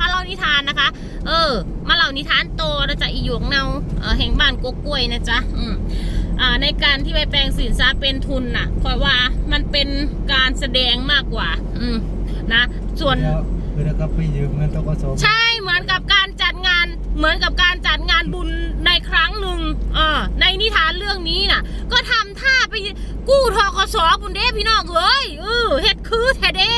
นะคะเล่านิทานนะคะ เออ มาเล่านิทานโตนะจ๊ะอีหยวกเนาเออแห่งบ้านกกกล้วยนะจ๊ะอืมอ่าในการที่ไปแปลงสินทรัพย์เป็นทุนน่ะเพราะว่ามันเป็นการแสดงมากกว่า อืมนะ ส่วน แล้วคือแล้วก็ไปยืมเงินตกสใช่เหมือนกับการจัดงานเหมือนกับการจัดงานบุญในครั้งหนึ่งเออในนิทานเรื่องนี้น่ะ ก็ทำท่าไปกู้ทกสบุญเด้พี่น้องเอ้ยเออเฮ็ดคือแท้เด้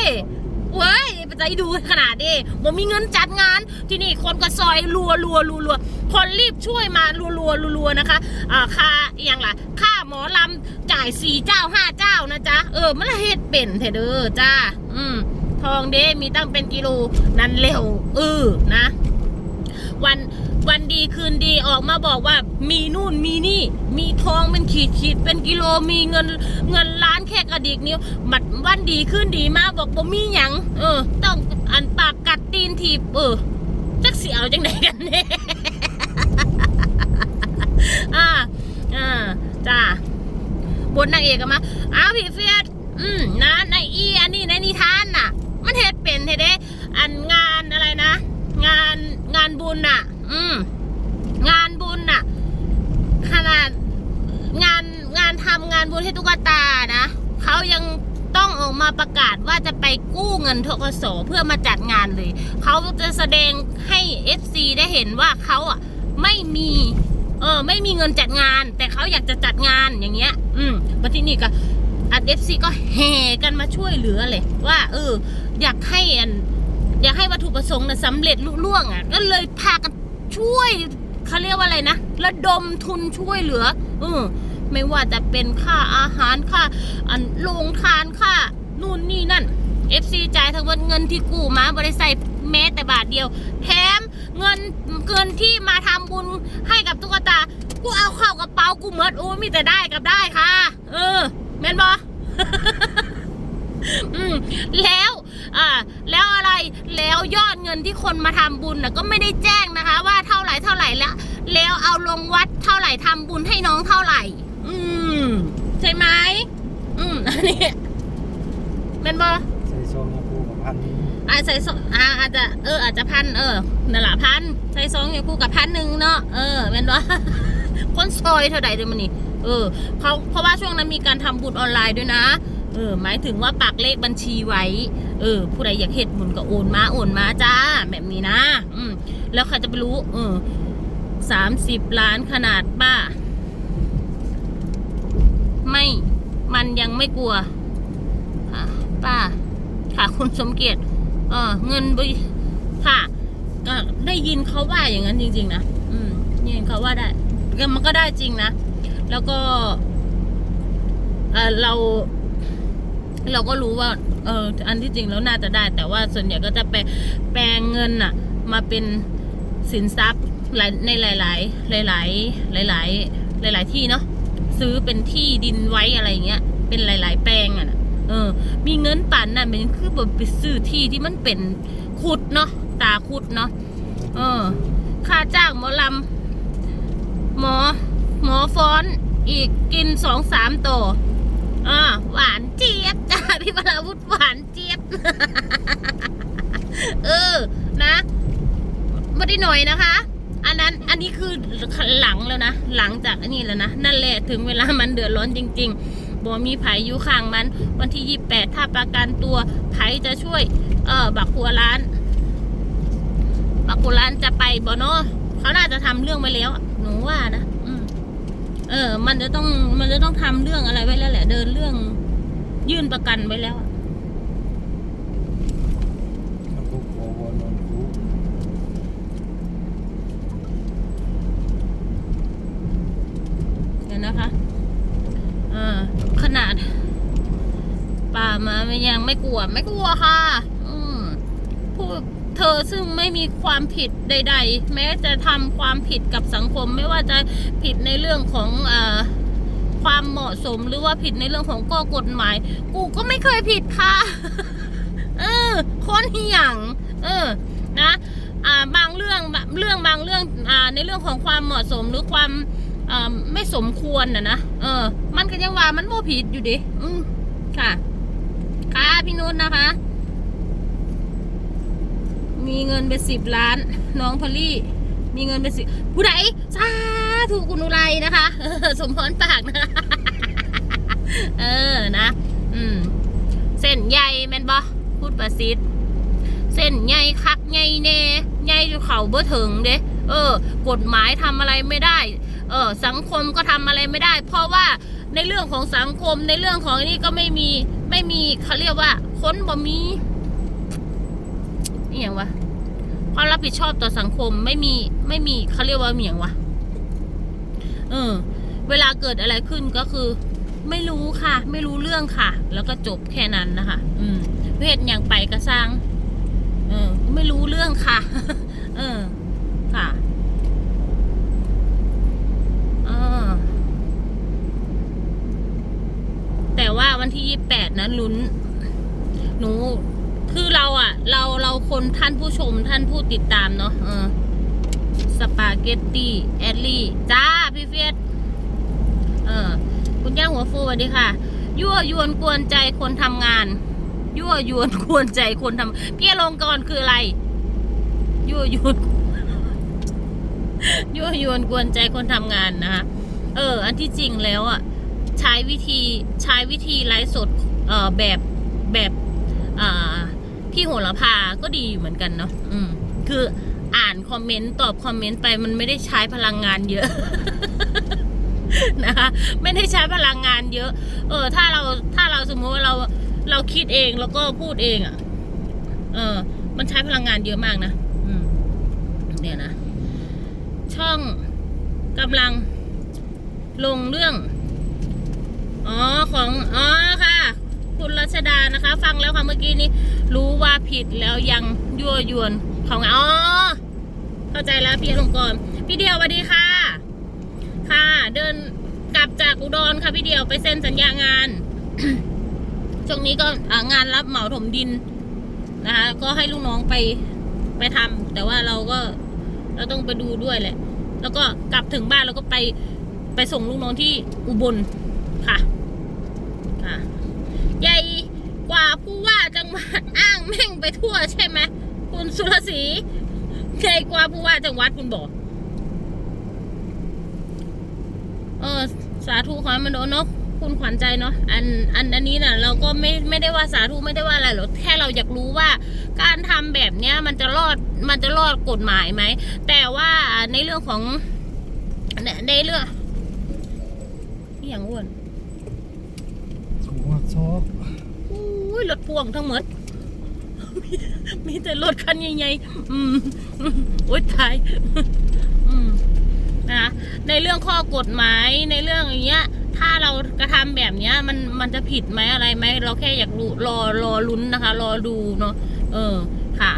เว้ย ไปใจดูขนาดเด้บ่มีเงินจัดงาน ที่นี่คนก็ซอยรัวรัวรัวรัวคนรีบช่วยมารัวรัวรัวนะคะอ่าค่าอย่างล่ะค่าหมอลำจ่ายสี่เจ้าห้าเจ้านะจ๊ะเออมันละเฮ็ดเป็นเถอะเด้อจ้าอืมทองเด้มีตั้งเป็นกิโลนั้นเร็วเออนะ วัน วันดีคืนดีออกมาบอกว่า มีนู่นมีนี่ มีทองเป็นขีดขีดเป็นกิโลมีเงินเงินล้านแค่กระดิกนิ้วบัดวันดีคืนดีมาบอกบ่มีหยังเออ ต้องอันปากกัดตีนถีบเออจักสิเอาจังไหนกันแน่อ่าอ่าจ้าบทนางเอกอะมาอ้าวพี่เฟียดอืมนะในอีอันนี้ในนิทานน่ะ มันเฮ็ดเป็นเฮ็ดเด้อันงานอะไรนะ งานงานบุญน่ะ อืม งานบุญน่ะ ขนาดงานงานทำงานบุญให้ตุ๊กตานะเขายังต้องออกมาประกาศว่าจะไปกู้เงินทกสเพื่อมาจัดงานเลย เขาจะแสดงให้ FC ได้เห็นว่าเขาอะ ไม่มีเออไม่มีเงินจัดงาน แต่เขาอยากจะจัดงานอย่างเงี้ย อืมมาที่นี่ก็อัด FC ก็แห่กันมาช่วยเหลือเลยว่า เออ อยากให้อันอยากให้วัตถุประสงค์นะสำเร็จลุล่วงอะ ก็เลยพากัน ช่วยเขาเรียกว่าอะไรนะ ระดมทุนช่วยเหลือ เออ ไม่ว่าจะเป็นค่าอาหารค่าอันโรงทานค่านู่นนี่นั่น FC จ่ายทั้งหมดเงินที่กู้มาบริษัทแม้แต่บาทเดียว แถมเงินเงินที่มาทำบุญให้กับตุ๊กตา กูเอาเข้ากระเป๋ากูเมดโอ้มีแต่ได้กับได้ค่ะ เออ แม่นบออืมแล้ว อ่า แล้วอะไร แล้วยอดเงินที่คนมาทำบุญนะก็ไม่ได้แจ้งนะคะ ว่าเท่าไหร่เท่าไหร่แล้วแล้วเอาลงวัดเท่าไหร่ทำบุญให้น้องเท่าไหร่ อืม ใช่ไหมอืมอันนี้แม่นบอใส่ซองยาคูกับพันอาใส่ซองอ่าอาจจะเอออาจจะพันเออนั่นแหละพันใส่ซองอย่างคู่กับพันหนึ่งเนาะเออแม่นว่าคนซอยเท่าไหร่เดี๋ยวมันนี่เออเขาเพราะว่าช่วงนั้นมีการทำบุญออนไลน์ด้วยนะ เออ หมายถึงว่าปักเลขบัญชีไว้ เออ ผู้ใดอยากเห็ดบุญก็โอนมาโอนมาจ้า แบบนี้นะ อืมแล้วใครจะไปรู้ เออสามสิบล้านขนาดป้า ไม่ มันยังไม่กลัวป้า ค่ะคุณสมเกียรติ เออ เงินบริค่ะ ก็ได้ยินเขาว่าอย่างนั้นจริง ๆ นะ อืมได้ยินเขาว่าได้ มันก็ได้จริงนะ แล้วก็ เออเรา เราก็รู้ว่า เออ อันที่จริงแล้วน่าจะได้ แต่ว่าส่วนใหญ่ก็จะแปลแปลงเงินอะมาเป็นสินทรัพย์หลายในหลาย ๆ หลาย ๆ หลาย ๆ หลาย ๆ ที่เนาะซื้อเป็นที่ดินไว้อะไรเงี้ย เป็นหลาย ๆ แปลงอะนะเออ มีเงินปั่นน่ะมันคือแบบไปซื้อที่ที่มันเป็นขุดเนาะตาขุดเนาะเออ ค่าจ้างหมอลำหมอ หมอฟ้อนอีกกินสองสามตัวอ่าหวาน วราวุธหวานเจี๊ยบ เออ นะไม่ได้หน่อยนะคะ อันนั้น อันนี้คือหลังแล้วนะ หลังจากอันนี้แล้วนะ นั่นแหละถึงเวลามันเดือดร้อนจริง ๆบ่มีไผอยู่ข้างมัน วันที่ยี่แปดถ้าประกันตัวไผจะช่วย เออบักคัวร้าน บักคัวร้านจะไปบ่เนาะเขาน่าจะทำเรื่องไว้แล้ว หนูว่านะอืมเออ มันจะต้อง มันจะต้องทำเรื่องอะไรไว้แล้วแหละ เดินเรื่อง ยื่นประกันไว้แล้วอะนคุโอวนนคุเดี๋ยวนะคะเออขนาด ป่ามาไม่ยังไม่กลัว ไม่กลัวค่ะ อืมผู้เธอซึ่งไม่มีความผิดใด ๆ แม้จะทำความผิดกับสังคม ไม่ว่าจะผิดในเรื่องของเออ ความเหมาะสมหรือว่าผิดในเรื่องของข้อกฎหมาย กูก็ไม่เคยผิดค่ะเออคนเหี่ยงเออนะอ่าบางเรื่องเรื่องบางเรื่องอ่าในเรื่องของความเหมาะสมหรือความอ่าไม่สมควรนะนะเออ มันก็ยังว่ามันโมผิดอยู่ดิอืมค่ะ ค่ะพี่นุชนะคะ มีเงินไปสิบล้าน น้องพอลลี่ มีเงินไปสิผู้ใดสา ธุคุณุไรนะคะ สมพรปากนะ เออนะ อืม เส้นใหญ่แมนบ่พูดประสิทธิ์เส้นใหญ่คักใหญ่แน่ใหญ่จนเขาเบ่ถึงเด้เออ กฎหมายทำอะไรไม่ได้ เออ สังคมก็ทำอะไรไม่ได้ เพราะว่าในเรื่องของสังคมในเรื่องของนี่ก็ไม่มีไม่มีเขาเรียกว่า ค้นบ่มีนี่อย่างวะความรับผิดชอบต่อสังคมไม่มีไม่มีเขาเรียกว่าเมียงวะ เออ เวลาเกิดอะไรขึ้นก็คือ ไม่รู้ค่ะ ไม่รู้เรื่องค่ะ แล้วก็จบแค่นั้นนะคะ อืมเพศอย่างไปกระสร้างเออ ไม่รู้เรื่องค่ะ เออ ค่ะแต่ว่าวันที่ยี่แปดนะลุ้น หนู คือเราอะเราเราคนท่านผู้ชมท่านผู้ติดตามเนาะเออ สปาเกตตี้แอดลี่จ้าพี่เฟียสเออ คุณย่าหัวฟูสวัสดีค่ะ ยั่วยวนกวนใจคนทำงาน ยั่วยวนกวนใจคนทำพี่ลงกรคืออะไร ยั่วยวนยั่วยวนกวนใจคนทำงานนะคะเออ อันที่จริงแล้วอะใช้วิธีใช้วิธีไลฟ์สดเอ่อแบบแบบอ่าพี่โหระพาก็ดีอยู่เหมือนกันเนาะอืมคือ อ่านคอมเมนต์ตอบคอมเมนต์ไปมันไม่ได้ใช้พลังงานเยอะนะคะไม่ได้ใช้พลังงานเยอะ เออ ถ้าเราถ้าเราสมมติว่าเราเราคิดเองแล้วก็พูดเองอะ่ะ เออ มันใช้พลังงานเยอะมากนะอืมเดี๋ยวนะ ช่องกำลังลงเรื่อง อ๋อของ อ๋อค่ะ คุณรัชดานะคะ ฟังแล้วค่ะเมื่อกี้นี้ รู้ว่าผิดแล้วยังยั่วยวนของอ๋อ เข้าใจแล้วพี่อลงกรณ์พี่เดียวสวัสดีค่ะ ค่ะ เดินกลับจากอุดรค่ะพี่เดียวไปเซ็นสัญญางาน ช่วงนี้ก็งานรับเหมาถมดินนะคะ ก็ให้ลูกน้องไปไปทำแต่ว่าเราก็เราต้องไปดูด้วยแหละ แล้วก็กลับถึงบ้านเราก็ไปไปส่งลูกน้องที่อุบลค่ะ ค่ะ ใหญ่กว่าผู้ว่าจังหวัดอ้างแม่งไปทั่วใช่ไหมคุณสุรศรี ใหญ่กว่าผู้ว่าจังหวัดคุณบอก เออ สาธุขอให้มันโดนเนาะคุณขวัญใจเนาะอันอันอันนี้น่ะ เราก็ไม่ไม่ได้ว่าสาธุไม่ได้ว่าอะไรหรอกแค่เราอยากรู้ว่า การทำแบบเนี้ยมันจะรอดมันจะรอดกฎหมายไหมแต่ว่าในเรื่องของในในเรื่องอหย่างอ้วนถูกหักซอกอุ้ยรถพ่วงทั้งหมด มีแต่รถคันใหญ่ๆอืมโอ๊ยตายอืมนะคะในเรื่องข้อกฎหมายในเรื่องอย่างเงี้ย ถ้าเรากระทำแบบเนี้ย มันมันจะผิดไหมอะไรไหมเราแค่อยากรู้รอรอลุ้นนะคะ รอดูเนาะเออค่ะ